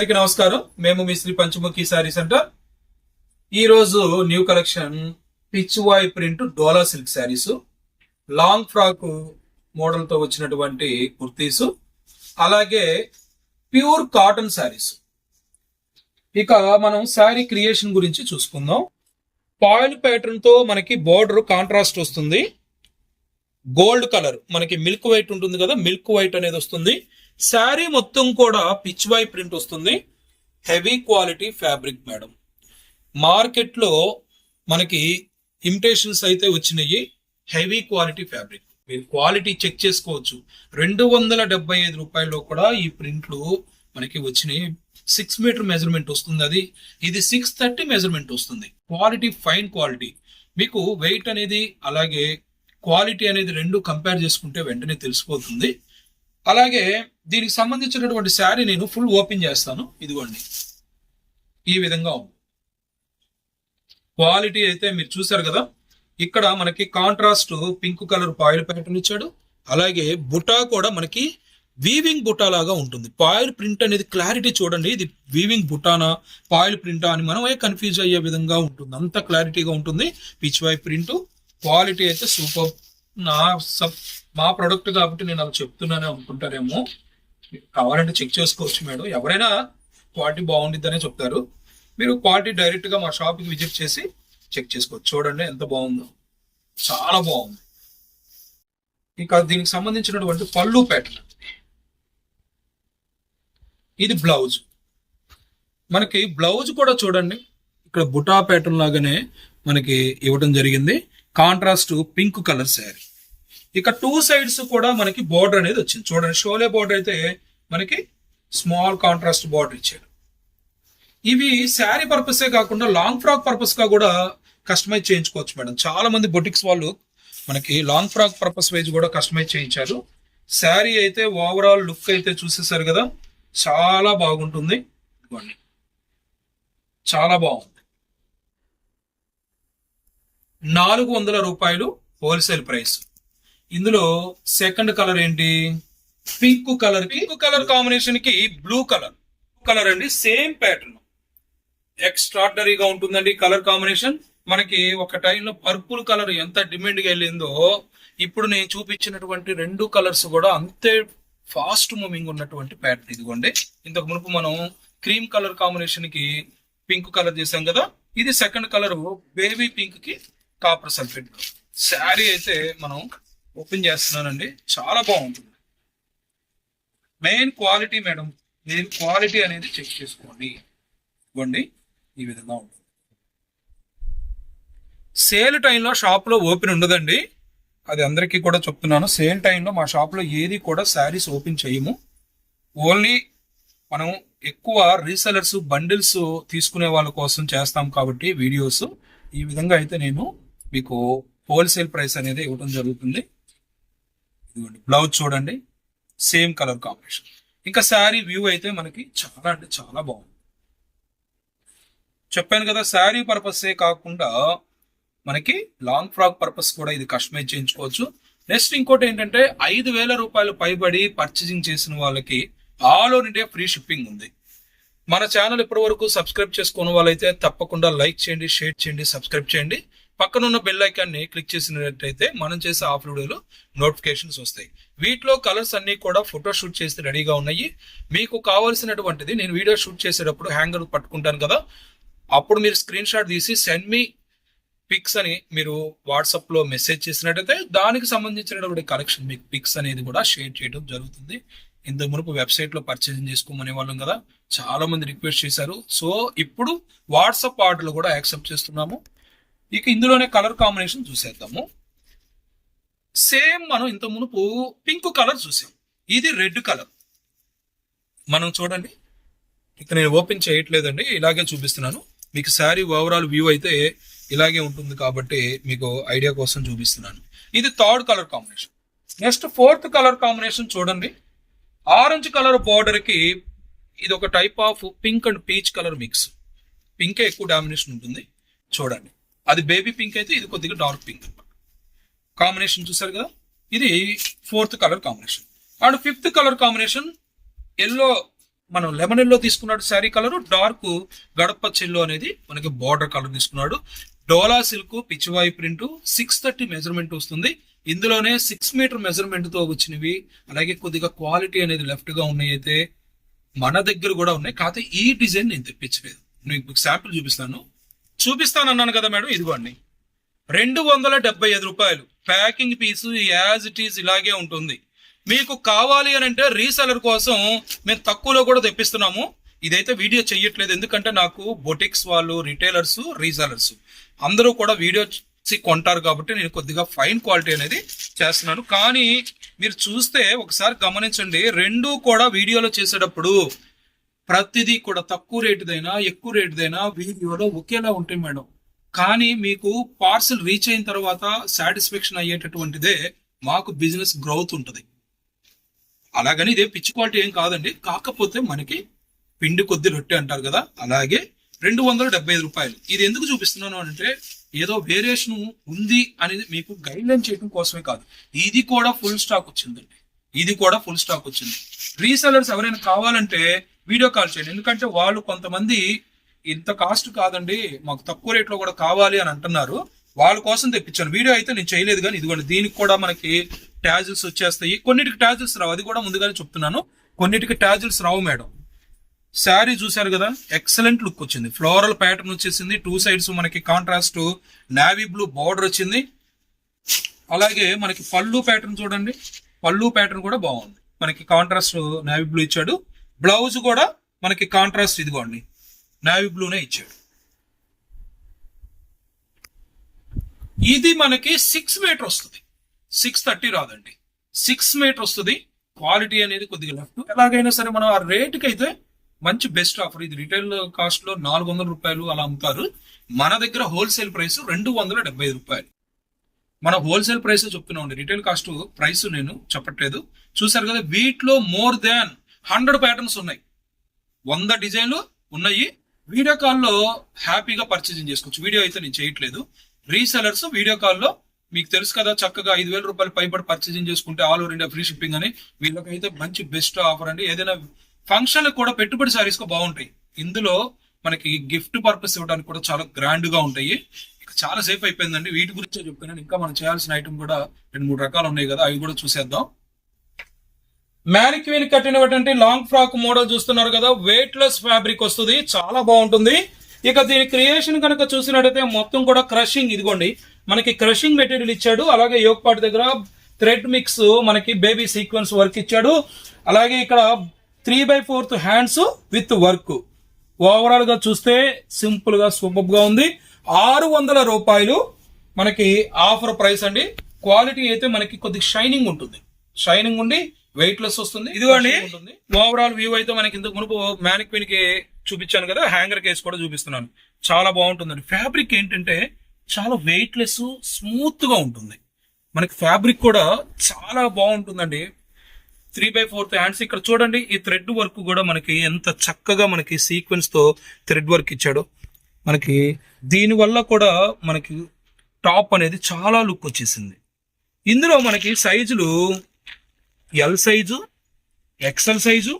అందరికీ నమస్కారం. మేము మీ శ్రీ పంచముఖి శారీ సెంటర్. ఈ రోజు new collection Pichwai print Dola silk saris. Long frock మోడల్తో వచ్చినటువంటి కుర్తీస్. అలాగే ప్యూర్ కాటన్ శారీస్. ఇక మనం శారీ క్రియేషన్ గురించి చూసుకుందాం. పాయిల్ ప్యాటర్న్తో మనకి బోర్డర్ కాంట్రాస్ట్ వస్తుంది. గోల్డ్ కలర్ మనకి మిల్క్ వైట్ ఉంటుంది కదా మిల్క్ వైట్ అనేది వస్తుంది. శారీ మొత్తం కూడా పిచ్ వై ప్రింట్ వస్తుంది. Heavy quality fabric madam. మార్కెట్లో మనకి ఇమిటేషన్స్ అయితే వచ్చినాయి. Heavy quality fabric. మీరు క్వాలిటీ చెక్ చేసుకోవచ్చు. రెండు వందల డెబ్బై ఐదు రూపాయల్లో కూడా ఈ ప్రింట్లు మనకి వచ్చినాయి. సిక్స్ మీటర్ మెజర్మెంట్ వస్తుంది అది. ఇది సిక్స్ థర్టీ మెజర్మెంట్ వస్తుంది. Quality fine quality. మీకు వెయిట్ అనేది అలాగే క్వాలిటీ అనేది రెండు కంపేర్ చేసుకుంటే వెంటనే తెలిసిపోతుంది. అలాగే దీనికి సంబంధించినటువంటి శారీ నేను ఫుల్ ఓపెన్ చేస్తాను. ఇదిగోండి. ఈ విధంగా ఉంది. క్వాలిటీ అయితే మీరు చూసారు కదా. ఇక్కడ మనకి contrast pink colour foil pattern ఇచ్చాడు. అలాగే బుటా కూడా మనకి వీవింగ్ బుటా లాగా ఉంటుంది. పాయిల్ ప్రింట్ అనేది క్లారిటీ చూడండి. ఇది వీవింగ్ బుటానా పాయిల్ ప్రింటా అని మనమే కన్ఫ్యూజ్ అయ్యే విధంగా ఉంటుంది. అంత క్లారిటీగా ఉంటుంది. పిచ్ వై ప్రింట్ క్వాలిటీ అయితే సూపర్. నా సబ్ మా ప్రొడక్ట్ కాబట్టి నేను అలా చెప్తున్నానే అనుకుంటారేమో. కావాలంటే చెక్ చేసుకోవచ్చు మేడం. ఎవరైనా క్వాలిటీ బాగుండిద్దనే చెప్తారు. మీరు క్వాలిటీ డైరెక్ట్గా మా షాప్కి విజిట్ చేసి చెక్ చేసుకోవచ్చు. చూడండి ఎంత బాగుందో. చాలా బాగుంది. ఇంకా దీనికి సంబంధించినటువంటి పళ్ళు ప్యాటర్న్ ఇది బ్లౌజ్ మనకి బ్లౌజ్ కూడా చూడండి. ఇక్కడ బుటా ప్యాటర్న్ లాగానే మనకి ఇవ్వడం జరిగింది. కాంట్రాస్ట్ పింక్ కలర్ శారీ ఇక టూ సైడ్స్ కూడా మనకి బోర్డర్ అనేది వచ్చింది. చూడండి షోలే బోర్డర్ అయితే మనకి స్మాల్ కాంట్రాస్ట్ బోర్డర్ ఇచ్చాడు. ఇవి శారీ పర్పసే కాకుండా లాంగ్ ఫ్రాక్ పర్పస్గా కూడా కస్టమైజ్ చేయించుకోవచ్చు మేడం. చాలా మంది బొటిక్స్ వాళ్ళు మనకి లాంగ్ ఫ్రాక్ పర్పస్ వైజ్ కూడా కస్టమైజ్ చేయించారు. శారీ అయితే ఓవరాల్ లుక్ అయితే చూసేసారు కదా చాలా బాగుంటుంది. చాలా బాగుంది. నాలుగు వందల రూపాయలు హోల్సేల్ ప్రైస్ ఇందులో సెకండ్ కలర్ ఏంటి? పింక్ కలర్ పింక్ కలర్ కాంబినేషన్కి బ్లూ కలర్ కలర్ అండి సేమ్ ప్యాటర్న్ ఎక్స్ట్రాడనరీగా ఉంటుందండి కలర్ కాంబినేషన్ మనకి ఒక టైంలో పర్పుల్ కలర్ ఎంత డిమాండ్గా వెళ్ళిందో ఇప్పుడు నేను చూపించినటువంటి రెండు కలర్స్ కూడా అంతే ఫాస్ట్ మూవింగ్ ఉన్నటువంటి ప్యాటర్న్ ఇదిగోండి. ఇంతకు మునుపు మనం క్రీమ్ కలర్ కాంబినేషన్కి పింక్ కలర్ చేసాం కదా ఇది సెకండ్ కలర్ బేబీ పింక్కి కాపర్ సల్ఫేట్ శారీ అయితే మనం ఓపెన్ చేస్తున్నానండి. చాలా బాగుంటుంది. Main quality madam main quality అనేది చెక్ చేసుకోండి. ఇవ్వండి. ఈ విధంగా ఉంటుంది. సేల్ టైంలో షాప్లో ఓపెన్ ఉండదండి. అది అందరికీ కూడా చెప్తున్నాను. సేల్ టైంలో మా షాప్లో ఏది కూడా శారీస్ ఓపెన్ చేయము. ఓన్లీ మనం ఎక్కువ రీసెలర్స్ బండిల్స్ తీసుకునే వాళ్ళ కోసం చేస్తాం కాబట్టి వీడియోస్. ఈ విధంగా అయితే నేను మీకు హోల్సేల్ ప్రైస్ అనేది ఇవ్వడం జరుగుతుంది. ఇదిగోండి బ్లౌజ్ చూడండి సేమ్ కలర్ కాంబినేషన్ ఇంకా శారీ వ్యూ అయితే మనకి చాలా అంటే చాలా బాగుంది. చెప్పాను కదా శారీ పర్పసే కాకుండా మనకి లాంగ్ ఫ్రాక్ పర్పస్ కూడా ఇది కస్టమైజ్ చేయించుకోవచ్చు. నెక్స్ట్ ఇంకోటి ఏంటంటే ఐదు వేల రూపాయలు పైబడి పర్చేసింగ్ చేసిన వాళ్ళకి all over India free shipping ఉంది. మన ఛానల్ ఇప్పటి వరకు సబ్స్క్రైబ్ చేసుకున్న వాళ్ళైతే తప్పకుండా లైక్ చేయండి షేర్ చేయండి సబ్స్క్రైబ్ చేయండి. పక్కన ఉన్న బెల్ ఐకాన్ని క్లిక్ చేసినట్టయితే మనం చేసే ఆఫ్ వీడియోలు నోటిఫికేషన్స్ వస్తాయి. వీటిలో కలర్స్ అన్నీ కూడా ఫోటో షూట్ చేసి రెడీగా ఉన్నాయి. మీకు కావాల్సినటువంటిది నేను వీడియో షూట్ చేసేటప్పుడు హ్యాంగర్ పట్టుకుంటాను కదా. అప్పుడు మీరు స్క్రీన్ షాట్ తీసి సెండ్ మీ పిక్స్ అని మీరు వాట్సాప్లో మెసేజ్ చేసినట్టయితే దానికి సంబంధించినటువంటి కలెక్షన్ మీకు పిక్స్ అనేది కూడా షేర్ చేయడం జరుగుతుంది. ఇంత మునుపు వెబ్సైట్లో పర్చేసింగ్ చేసుకోమనే వాళ్ళం కదా. చాలా మంది రిక్వెస్ట్ చేశారు. సో ఇప్పుడు వాట్సాప్ ఆర్డర్లు కూడా యాక్సెప్ట్ చేస్తున్నాము. ఇక ఇందులోనే కలర్ కాంబినేషన్ చూసేద్దాము. సేమ్ మనం ఇంత మునుపు పింక్ కలర్ చూసాం. ఇది రెడ్ కలర్. మనం చూడండి. ఇక నేను ఓపెన్ చేయట్లేదండి ఇలాగే చూపిస్తున్నాను. మీకు శారీ ఓవరాల్ వ్యూ అయితే ఇలాగే ఉంటుంది కాబట్టి మీకు ఐడియా కోసం చూపిస్తున్నాను. ఇది third colour combination. Next fourth colour combination చూడండి. ఆరెంజ్ కలర్ బార్డర్కి ఇది ఒక type of pink and peach colour mix. పింకే ఎక్కువ డామినేషన్ ఉంటుంది. చూడండి. అది బేబీ పింక్ అయితే ఇది కొద్దిగా డార్క్ పింక్ కాంబినేషన్ చూసారు కదా? ఇది fourth colour combination and fifth colour combination yellow మనం లెమన్ ఎల్లో తీసుకున్నాడు శారీ కలర్ డార్క్ గడప చెల్లో అనేది మనకి బార్డర్ కలర్ తీసుకున్నాడు. Dola silk Pichwai print six thirty measurement వస్తుంది. ఇందులోనే సిక్స్ మీటర్ మెజర్మెంట్తో వచ్చినవి అలాగే కొద్దిగా క్వాలిటీ అనేది లెఫ్ట్గా ఉన్నాయి అయితే మన దగ్గర కూడా ఉన్నాయి. కాకపోతే ఈ డిజైన్ నేను తెప్పించలేదు. మీకు శాంపుల్ చూపిస్తాను. చూపిస్తాను అన్నాను కదా మేడం ఇదిగోండి. రెండు వందల డెబ్బై ఐదు రూపాయలు. Packing piece as it is ఇలాగే ఉంటుంది. మీకు కావాలి అని అంటే రీసెలర్ కోసం మేము తక్కువలో కూడా తెప్పిస్తున్నాము. ఇదైతే వీడియో చెయ్యట్లేదు. ఎందుకంటే నాకు బొటిక్స్ వాళ్ళు రిటైలర్స్ రీసెలర్స్ అందరూ కూడా వీడియో కొంటారు కాబట్టి నేను కొద్దిగా ఫైన్ క్వాలిటీ అనేది చేస్తున్నాను. కానీ మీరు చూస్తే ఒకసారి గమనించండి రెండు కూడా వీడియోలో చేసేటప్పుడు ప్రతిదీ కూడా తక్కువ రేటుదైనా ఎక్కువ రేటుదైనా వీడియోలో ఒకేలా ఉంటాయి మేడం. కానీ మీకు పార్సల్ రీచ్ అయిన తర్వాత సాటిస్ఫాక్షన్ అయ్యేటటువంటిదే మాకు బిజినెస్ గ్రోత్ ఉంటుంది. అలాగని ఇదే పిచ్చి క్వాలిటీ ఏం కాదండి. కాకపోతే మనకి పిండి కొద్ది రొట్టె అంటారు కదా అలాగే రెండు వందల డెబ్బై ఐదు రూపాయలు. ఇది ఎందుకు చూపిస్తున్నాను అంటే ఏదో వేరియేషన్ ఉంది అనేది మీకు గైడ్ లైన్ చేయడం కోసమే కాదు. ఇది కూడా ఫుల్ స్టాక్ వచ్చిందండి. ఇది కూడా ఫుల్ స్టాక్ వచ్చింది. రీసెలర్స్ ఎవరైనా కావాలంటే వీడియో కాల్ చేయండి. ఎందుకంటే వాళ్ళు కొంతమంది ఇంత కాస్ట్ కాదండి మాకు తక్కువ రేట్లో కూడా కావాలి అని అంటున్నారు. వాళ్ళ కోసం తెప్పించాను. వీడియో అయితే నేను చేయలేదు కానీ ఇదిగోండి దీనికి కూడా మనకి ట్యాజిల్స్ వచ్చేస్తాయి. కొన్నిటికి ట్యాజిల్స్ రావు. అది కూడా ముందుగానే చెప్తున్నాను. కొన్నిటికి ట్యాజిల్స్ రావు మేడం. శారీ చూశారు కదా ఎక్సలెంట్ లుక్ వచ్చింది. ఫ్లోరల్ ప్యాటర్న్ వచ్చేసింది. టూ సైడ్స్ మనకి కాంట్రాస్ట్ నావీ బ్లూ బార్డర్ వచ్చింది. అలాగే మనకి పళ్ళు ప్యాటర్న్ చూడండి. పళ్ళు ప్యాటర్న్ కూడా బాగుంది. మనకి కాంట్రాస్ట్ నావీ బ్లూ ఇచ్చాడు. బ్లౌజ్ కూడా మనకి కాంట్రాస్ట్ ఇదిగోండి నావీ బ్లూనే ఇచ్చాడు. ఇది మనకి సిక్స్ మీటర్ వస్తుంది. సిక్స్ థర్టీ రాదండి. సిక్స్ మీటర్ వస్తుంది. క్వాలిటీ అనేది కొద్దిగా లెఫ్ట్ ఎలాగైనా సరే మనం ఆ రేటుకి అయితే మంచి బెస్ట్ ఆఫర్ ఇది రిటైల్ కాస్ట్లో నాలుగు వందల రూపాయలు అలా అమ్ముతారు. మన దగ్గర హోల్సేల్ ప్రైస్ రెండు వందల డెబ్బై ఐదు రూపాయలు. మన హోల్సేల్ ప్రైస్ చెప్తున్నాం రిటైల్ కాస్ట్ ప్రైస్ నేను చెప్పట్లేదు. చూసారు కదా వీటిలో మోర్ దాన్ హండ్రెడ్ ప్యాటర్న్స్ ఉన్నాయి. వంద డిజైన్లు ఉన్నాయి. వీడియో కాల్లో హ్యాపీగా పర్చేసింగ్ చేసుకోవచ్చు. వీడియో అయితే నేను చేయట్లేదు. రీసెలర్స్ వీడియో కాల్లో మీకు తెలుసు కదా చక్కగా ఐదు వేల రూపాయలు పైబడి పర్చేసింగ్ చేసుకుంటే all over India free shipping అని వీళ్ళకైతే మంచి బెస్ట్ ఆఫర్ అండి. ఏదైనా ఫంక్షన్లకు కూడా పెట్టుబడి సారీస్ బాగుంటాయి. ఇందులో మనకి గిఫ్ట్ పర్పస్ ఇవ్వడానికి కూడా చాలా గ్రాండ్గా ఉంటాయి. ఇక చాలా సేఫ్ అయిపోయిందండి. వీటి గురించే చెప్తున్నాను. ఇంకా మనం చేయాల్సిన ఐటమ్ కూడా రెండు మూడు రకాలు ఉన్నాయి కదా అవి కూడా చూసేద్దాం. మ్యానిక్వీన్ కట్టినటువంటి లాంగ్ ఫ్రాక్ మోడల్ చూస్తున్నారు కదా వెయిట్ లెస్ ఫ్యాబ్రిక్ వస్తుంది చాలా బాగుంటుంది. ఇక దీని క్రియేషన్ కనుక చూసినట్టయితే మొత్తం కూడా క్రషింగ్ ఇదిగోండి. మనకి క్రషింగ్ మెటీరియల్ ఇచ్చాడు అలాగే యోగపాటి దగ్గర థ్రెడ్ మిక్స్ మనకి బేబీ సీక్వెన్స్ వర్క్ ఇచ్చాడు. అలాగే ఇక్కడ three by fourth hands with work ఓవరాల్గా చూస్తే సింపుల్గా సూపర్గా ఉంది. ఆరు వందల రూపాయలు మనకి ఆఫర్ ప్రైస్ అండి. క్వాలిటీ అయితే మనకి కొద్దిగా షైనింగ్ ఉంటుంది. షైనింగ్ ఉండి వెయిట్ లెస్ వస్తుంది ఇదిగోండి. ఓవరాల్ వ్యూ అయితే మనకి ఇంతకు మునుపు మ్యానిక్విన్కి చూపించాను కదా హ్యాంగర్ కేస్ కూడా చూపిస్తున్నాను. చాలా బాగుంటుందండి. ఫ్యాబ్రిక్ ఏంటంటే చాలా వెయిట్ లెస్ స్మూత్గా ఉంటుంది. మనకి ఫ్యాబ్రిక్ కూడా చాలా బాగుంటుందండి. త్రీ బై ఫోర్త్ హ్యాండ్స్ ఇక్కడ చూడండి ఈ థ్రెడ్ వర్క్ కూడా మనకి ఎంత చక్కగా మనకి సీక్వెన్స్తో థ్రెడ్ వర్క్ ఇచ్చాడు. మనకి దీని వల్ల కూడా మనకి టాప్ అనేది చాలా లుక్ వచ్చేసింది. ఇందులో మనకి సైజులు L size XL size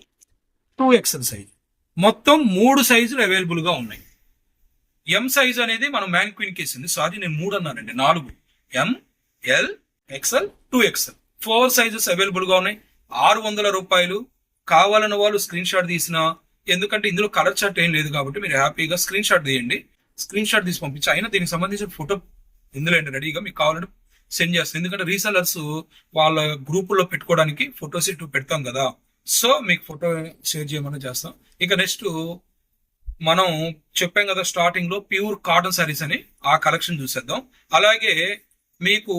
two XL size మొత్తం మూడు సైజులు అవైలబుల్గా ఉన్నాయి. ఎం సైజ్ అనేది మనం మ్యాన్క్విన్ కేసింది సారీ నేను మూడు అన్నానండి. నాలుగు. M L XL two XL four sizes అవైలబుల్గా ఉన్నాయి. ఆరు వందల రూపాయలు కావాలన్న వాళ్ళు స్క్రీన్ షాట్ తీసిన ఎందుకంటే ఇందులో కలర్ షాట్ ఏం లేదు కాబట్టి మీరు హ్యాపీగా స్క్రీన్ షాట్ తీయండి. స్క్రీన్ షాట్ తీసి పంపించి అయినా దీనికి సంబంధించిన ఫోటో ఇందులో ఏంటి? రెడీగా మీకు కావాలంటే సెండ్ చేస్తాను ఎందుకంటే రీసెలర్స్ వాళ్ళ గ్రూపుల్లో పెట్టుకోవడానికి ఫోటోస్ ఇటు పెడతాం కదా. సో మీకు ఫోటో షేర్ చేయమని చేస్తాం. ఇక నెక్స్ట్ మనం చెప్పాం కదా స్టార్టింగ్లో ప్యూర్ కాటన్ సారీస్ అని ఆ కలెక్షన్ చూసేద్దాం. అలాగే మీకు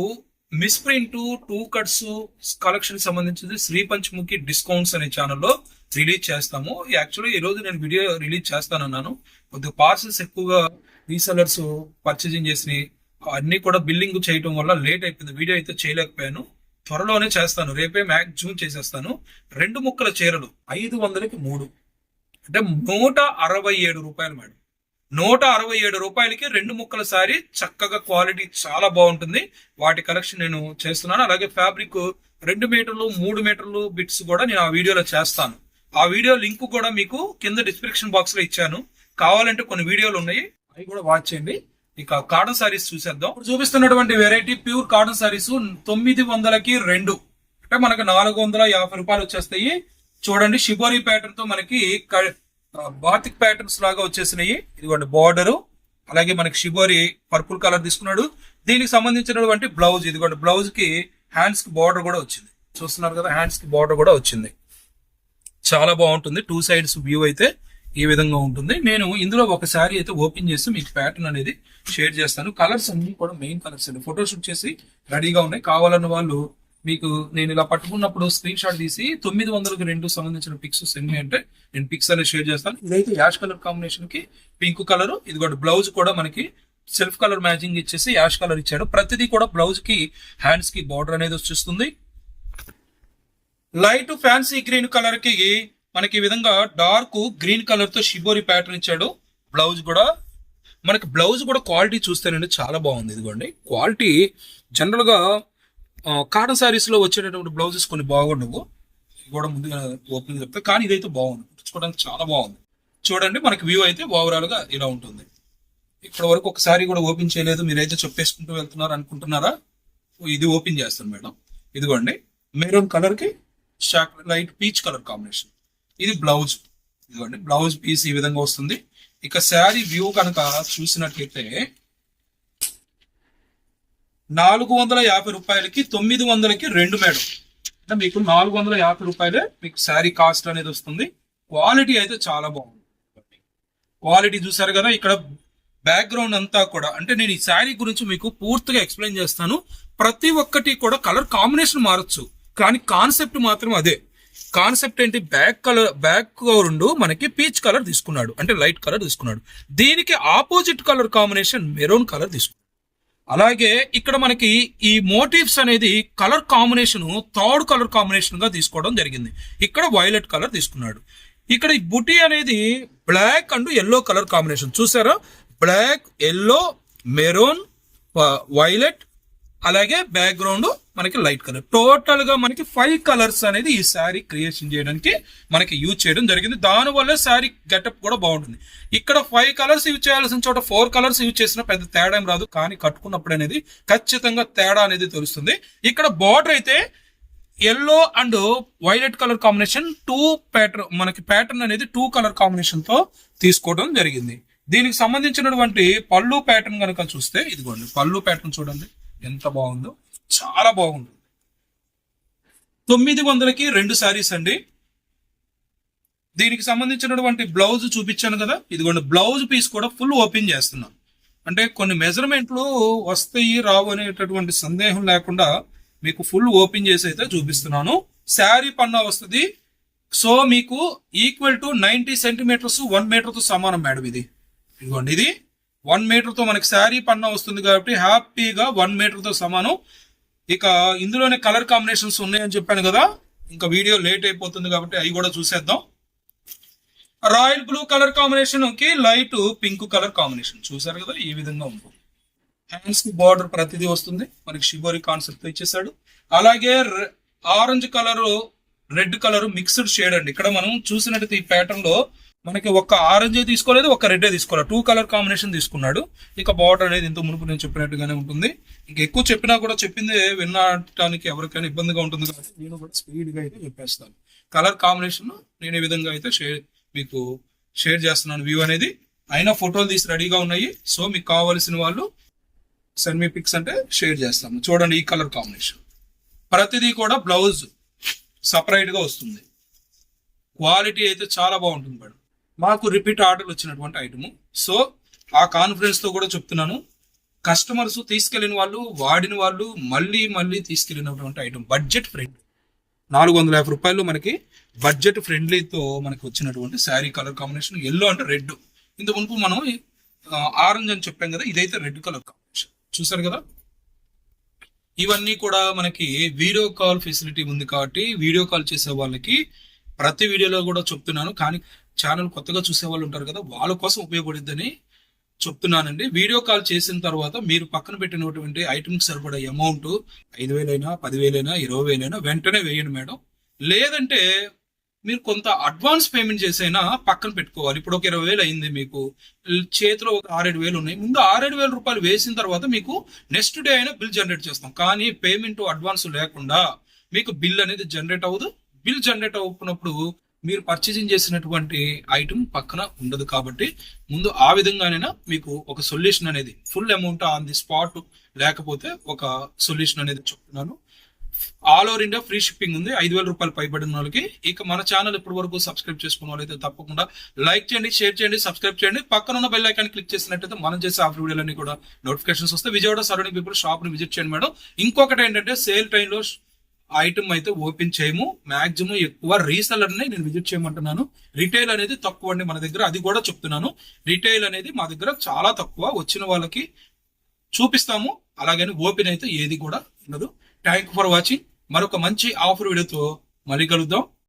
మిస్ప్రింట్ టూ కట్స్ కలెక్షన్ సంబంధించింది శ్రీ పంచముఖి డిస్కౌంట్స్ అనే ఛానల్లో రిలీజ్ చేస్తాము. యాక్చువల్లీ ఈ రోజు నేను వీడియో రిలీజ్ చేస్తానన్నాను. కొద్దిగా పార్సల్స్ ఎక్కువగా రీసెలర్స్ పర్చేజింగ్ చేసినాయి అన్ని కూడా బిల్లింగ్ చేయటం వల్ల లేట్ అయిపోయింది. వీడియో అయితే చేయలేకపోయాను. త్వరలోనే చేస్తాను. రేపే మ్యాక్సిమం చేసేస్తాను. రెండు ముక్కల చీరలు ఐదు వందలకి మూడు. అంటే నూట అరవై ఏడు రూపాయలు మేడం. నూట అరవై ఏడు రూపాయలకి రెండు ముక్కల సారీ. చక్కగా క్వాలిటీ చాలా బాగుంటుంది. వాటి కలెక్షన్ నేను చేస్తున్నాను. అలాగే ఫ్యాబ్రిక్ రెండు మీటర్లు మూడు మీటర్లు బిట్స్ కూడా నేను ఆ వీడియోలో చేస్తాను. ఆ వీడియో లింక్ కూడా మీకు కింద డిస్క్రిప్షన్ బాక్స్లో ఇచ్చాను. కావాలంటే కొన్ని వీడియోలు ఉన్నాయి. అవి కూడా వాచ్ చేయండి. ఇక కాటన్ సారీస్ చూసేద్దాం. ఇప్పుడు చూపిస్తున్నటువంటి వెరైటీ ప్యూర్ కాటన్ సారీస్ తొమ్మిది వందలకి రెండు. అంటే మనకి నాలుగు వందల యాభై రూపాయలు వచ్చేస్తాయి. చూడండి షిబోరి ప్యాటర్న్తో మనకి బాతిక్ ప్యాటర్న్స్ లాగా వచ్చేసినాయి. ఇదిగోండి బార్డర్ అలాగే మనకి షిబోరి పర్పుల్ కలర్ తీసుకున్నాడు. దీనికి సంబంధించినటువంటి బ్లౌజ్ ఇదిగోండి బ్లౌజ్కి హ్యాండ్స్కి బార్డర్ కూడా వచ్చింది. చూస్తున్నారు కదా హ్యాండ్స్కి బార్డర్ కూడా వచ్చింది. చాలా బాగుంటుంది. టూ సైడ్స్ వ్యూ అయితే. ఈ విధంగా ఉంటుంది. నేను ఇందులో ఒకసారి అయితే ఓపెన్ చేసి మీకు ప్యాటర్న్ అనేది షేర్ చేస్తాను. కలర్స్ అన్ని కూడా మెయిన్ కలర్స్ అండి. ఫోటోషూట్ చేసి రెడీగా ఉన్నాయి. కావాలన్న వాళ్ళు మీకు నేను ఇలా పట్టుకున్నప్పుడు స్క్రీన్ షాట్ తీసి తొమ్మిది వందలకు రెండు సంబంధించిన పిక్స్ సెండ్ అంటే నేను పిక్స్ అనేది షేర్ చేస్తాను. ఇదైతే యాష్ కలర్ కాంబినేషన్కి పింక్ కలర్ ఇది కూడా బ్లౌజ్ కూడా మనకి సెల్ఫ్ కలర్ మ్యాచింగ్ ఇచ్చేసి యాష్ కలర్ ఇచ్చాడు. ప్రతిదీ కూడా బ్లౌజ్కి హ్యాండ్స్కి బార్డర్ అనేది వచ్చేస్తుంది. లైట్ ఫ్యాన్సీ గ్రీన్ కలర్కి మనకి ఈ విధంగా డార్క్ గ్రీన్ కలర్తో షిబోరి ప్యాటర్న్ ఇచ్చాడు. బ్లౌజ్ కూడా. మనకి బ్లౌజ్ కూడా క్వాలిటీ చూస్తేనండి చాలా బాగుంది. ఇదిగోండి. క్వాలిటీ జనరల్గా కాటన్ సారీస్లో వచ్చేటటువంటి బ్లౌజెస్ కొన్ని బాగుండవు. కూడా ముందుగా ఓపెన్ చెప్తే. కానీ ఇదైతే బాగుంది. చూడడానికి చాలా బాగుంది. చూడండి మనకి వ్యూ అయితే ఓవరాల్గా ఇలా ఉంటుంది. ఇప్పటి వరకు ఒకసారి కూడా ఓపెన్ చేయలేదు. మీరైతే చెప్పేసుకుంటూ వెళ్తున్నారు అనుకుంటున్నారా? ఇది ఓపెన్ చేస్తాను మేడం. ఇదిగోండి. మెరూన్ కలర్కి shock light peach colour combination. ఇది బ్లౌజ్. ఇదిగోండి బ్లౌజ్ పీస్ ఈ విధంగా వస్తుంది. ఇక శారీ వ్యూ కనుక చూసినట్లయితే నాలుగు వందల యాభై రూపాయలకి తొమ్మిది వందలకి రెండు మేడం. అంటే మీకు నాలుగు వందల యాభై రూపాయలే మీకు శారీ కాస్ట్ అనేది వస్తుంది. క్వాలిటీ అయితే చాలా బాగుంది. క్వాలిటీ చూసారు కదా ఇక్కడ బ్యాక్గ్రౌండ్ అంతా కూడా అంటే నేను ఈ శారీ గురించి మీకు పూర్తిగా ఎక్స్ప్లెయిన్ చేస్తాను. ప్రతి ఒక్కటి కూడా కలర్ కాంబినేషన్ మారచ్చు. కానీ కాన్సెప్ట్ మాత్రం అదే. కాన్సెప్ట్ ఏంటి? బ్యాక్ కలర్ బ్యాక్ గ్రౌండ్ మనకి పీచ్ కలర్ తీసుకున్నాడు. అంటే లైట్ కలర్ తీసుకున్నాడు. దీనికి opposite colour combination maroon colour తీసుకున్నాడు. అలాగే ఇక్కడ మనకి ఈ మోటివ్స్ అనేది కలర్ కాంబినేషన్ థర్డ్ కలర్ కాంబినేషన్గా తీసుకోవడం జరిగింది. ఇక్కడ వైలెట్ కలర్ తీసుకున్నాడు. ఇక్కడ ఈ బుటీ అనేది black and yellow colour combination. చూసారా? బ్లాక్ ఎల్లో మెరూన్ వైలెట్ అలాగే బ్యాక్గ్రౌండ్ మనకి లైట్ కలర్ టోటల్గా మనకి ఫైవ్ కలర్స్ అనేది ఈ శారీ క్రియేషన్ చేయడానికి మనకి యూజ్ చేయడం జరిగింది. దానివల్ల శారీ గెటప్ కూడా బాగుంటుంది. ఇక్కడ ఫైవ్ కలర్స్ యూజ్ చేయాల్సిన చోట ఫోర్ కలర్స్ యూజ్ చేసిన పెద్ద తేడా ఏం రాదు. కానీ కట్టుకున్నప్పుడు అనేది ఖచ్చితంగా తేడా అనేది తెలుస్తుంది. ఇక్కడ బార్డర్ అయితే yellow and violet colour combination two pattern మనకి ప్యాటర్న్ అనేది టూ కలర్ కాంబినేషన్తో తీసుకోవడం జరిగింది. దీనికి సంబంధించినటువంటి పళ్ళు ప్యాటర్న్ కనుక చూస్తే ఇదిగోండి పళ్ళు ప్యాటర్న్ చూడండి. ఎంత బాగుందో చాలా బాగుంది తొమ్మిది వందలకి రెండు శారీస్ అండి. దీనికి సంబంధించినటువంటి బ్లౌజ్ చూపించాను కదా ఇదిగోండి బ్లౌజ్ పీస్ కూడా ఫుల్ ఓపెన్ చేస్తున్నాను అంటే కొన్ని మెజర్మెంట్లు వస్తాయి రావు అనేటటువంటి సందేహం లేకుండా మీకు ఫుల్ ఓపెన్ చేసి అయితే చూపిస్తున్నాను. శారీ పన్నా వస్తుంది. సో మీకు equal to ninety centimetres one మీటర్తో సమానం మేడం ఇది. ఇదిగోండి ఇది వన్ మీటర్తో మనకి శారీ పన్నా వస్తుంది కాబట్టి హ్యాపీగా వన్ మీటర్తో సమానం. ఇక ఇందులోనే కలర్ కాంబినేషన్స్ ఉన్నాయని చెప్పాను కదా. ఇంకా వీడియో లేట్ అయిపోతుంది కాబట్టి అవి కూడా చూసేద్దాం. రాయల్ బ్లూ కలర్ కాంబినేషన్కి లైట్ పింక్ కలర్ కాంబినేషన్. చూసారు కదా? ఈ విధంగా ఉంటుంది హ్యాండ్స్కి బార్డర్ ప్రతిదీ వస్తుంది. మనకి షిబోరి కాన్సెప్ట్ ఇచ్చేసాడు అలాగే orange colour red colour mixed shade అండి. ఇక్కడ మనం చూసినట్టు ఈ ప్యాటర్న్లో మనకి ఒక ఆరెంజ్ తీసుకోలేదు ఒక రెడ్ తీసుకోలేదు. టూ కలర్ కాంబినేషన్ తీసుకున్నాడు. ఇక బార్డర్ అనేది ఇంత మునుపు నేను చెప్పినట్టుగానే ఉంటుంది. ఇంకా ఎక్కువ చెప్పినా కూడా చెప్పింది వినడానికి ఎవరికైనా ఇబ్బందిగా ఉంటుంది కాబట్టి నేను కూడా స్పీడ్గా అయితే చెప్పేస్తాను. కలర్ కాంబినేషన్ నేను ఈ విధంగా అయితే షేర్ మీకు షేర్ చేస్తున్నాను వ్యూ అనేది. అయినా ఫోటోలు తీసి రెడీగా ఉన్నాయి. సో మీకు కావాల్సిన వాళ్ళు సెండ్ మీ పిక్స్ అంటే షేర్ చేస్తాను చూడండి ఈ కలర్ కాంబినేషన్ ప్రతిదీ కూడా బ్లౌజ్ సపరేట్గా వస్తుంది. క్వాలిటీ అయితే చాలా బాగుంటుంది మేడం. మాకు రిపీట్ ఆర్డర్ వచ్చినటువంటి ఐటమ్. సో ఆ కాన్ఫిడెన్స్తో కూడా చెప్తున్నాను. కస్టమర్స్ తీసుకెళ్ళిన వాళ్ళు వాడిన వాళ్ళు మళ్ళీ మళ్ళీ తీసుకెళ్ళినటువంటి ఐటమ్. బడ్జెట్ ఫ్రెండ్లీ నాలుగు వందల యాభై రూపాయలు మనకి బడ్జెట్ ఫ్రెండ్లీతో మనకి వచ్చినటువంటి శారీ కలర్ కాంబినేషన్ ఎల్లో అంటే రెడ్ ఇంత మునుపు మనం ఆరెంజ్ అని చెప్పాం కదా ఇదైతే రెడ్ కలర్ కాంబినేషన్ చూసారు కదా? ఇవన్నీ కూడా మనకి వీడియో కాల్ ఫెసిలిటీ ఉంది కాబట్టి వీడియో కాల్ చేసే వాళ్ళకి ప్రతి వీడియోలో కూడా చెప్తున్నాను. కానీ ఛానల్ కొత్తగా చూసే వాళ్ళు ఉంటారు కదా వాళ్ళ కోసం ఉపయోగపడుద్దని చెప్తున్నానండి. వీడియో కాల్ చేసిన తర్వాత మీరు పక్కన పెట్టినటువంటి ఐటమ్కి సరిపడే అమౌంట్ ఐదు వేలైనా పదివేలైనా ఇరవై వేలైనా వెంటనే వేయండి మేడం. లేదంటే మీరు కొంత అడ్వాన్స్ పేమెంట్ చేసైనా పక్కన పెట్టుకోవాలి. ఇప్పుడు ఒక ఇరవై వేలు అయింది మీకు. చేతిలో ఒక ఆరేడు వేలు ఉన్నాయి. ముందు ఆరేడు వేల రూపాయలు వేసిన తర్వాత మీకు నెక్స్ట్ డే అయినా బిల్ జనరేట్ చేస్తాం. కానీ పేమెంట్ అడ్వాన్స్ లేకుండా మీకు బిల్ అనేది జనరేట్ అవ్వదు. బిల్ జనరేట్ అవుతున్నప్పుడు మీరు పర్చేసింగ్ చేసినటువంటి ఐటమ్ పక్కన ఉండదు కాబట్టి ముందు ఆ విధంగానైనా మీకు ఒక సొల్యూషన్ అనేది full amount on the spot లేకపోతే ఒక సొల్యూషన్ అనేది చెప్తున్నాను. All over India free shipping ఉంది. ఐదు వేల రూపాయలు పైబడిన వాళ్ళకి. ఇక మన ఛానల్ ఇప్పటి వరకు సబ్స్క్రైబ్ చేసుకున్న వాళ్ళైతే తప్పకుండా లైక్ చేయండి షేర్ చేయండి సబ్స్క్రైబ్ చేయండి. పక్కన ఉన్న బెల్ ఐకాన్ క్లిక్ చేసినట్టయితే మనం చేసే ఆఫర్ వీడియోలన్నీ కూడా నోటిఫికేషన్స్ వస్తాయి. విజయవాడ సరౌండింగ్ పీపుల్ షాప్ని విజిట్ చేయండి మేడం. ఇంకొకటి ఏంటంటే సేల్ టైంలో ఐటమ్ అయితే ఓపెన్ చేయము. మాక్సిమం ఎక్కువ రీసెలర్ నేను విజిట్ చేయమంటున్నాను. రిటైల్ అనేది తక్కువ అండి మన దగ్గర అది కూడా చెప్తున్నాను. రిటైల్ అనేది మా దగ్గర చాలా తక్కువ. వచ్చిన వాళ్ళకి చూపిస్తాము. అలాగని ఓపెన్ అయితే ఏది కూడా ఉండదు. Thank for watching. మరొక మంచి ఆఫర్ వీడియోతో మళ్ళీ కలుద్దాం.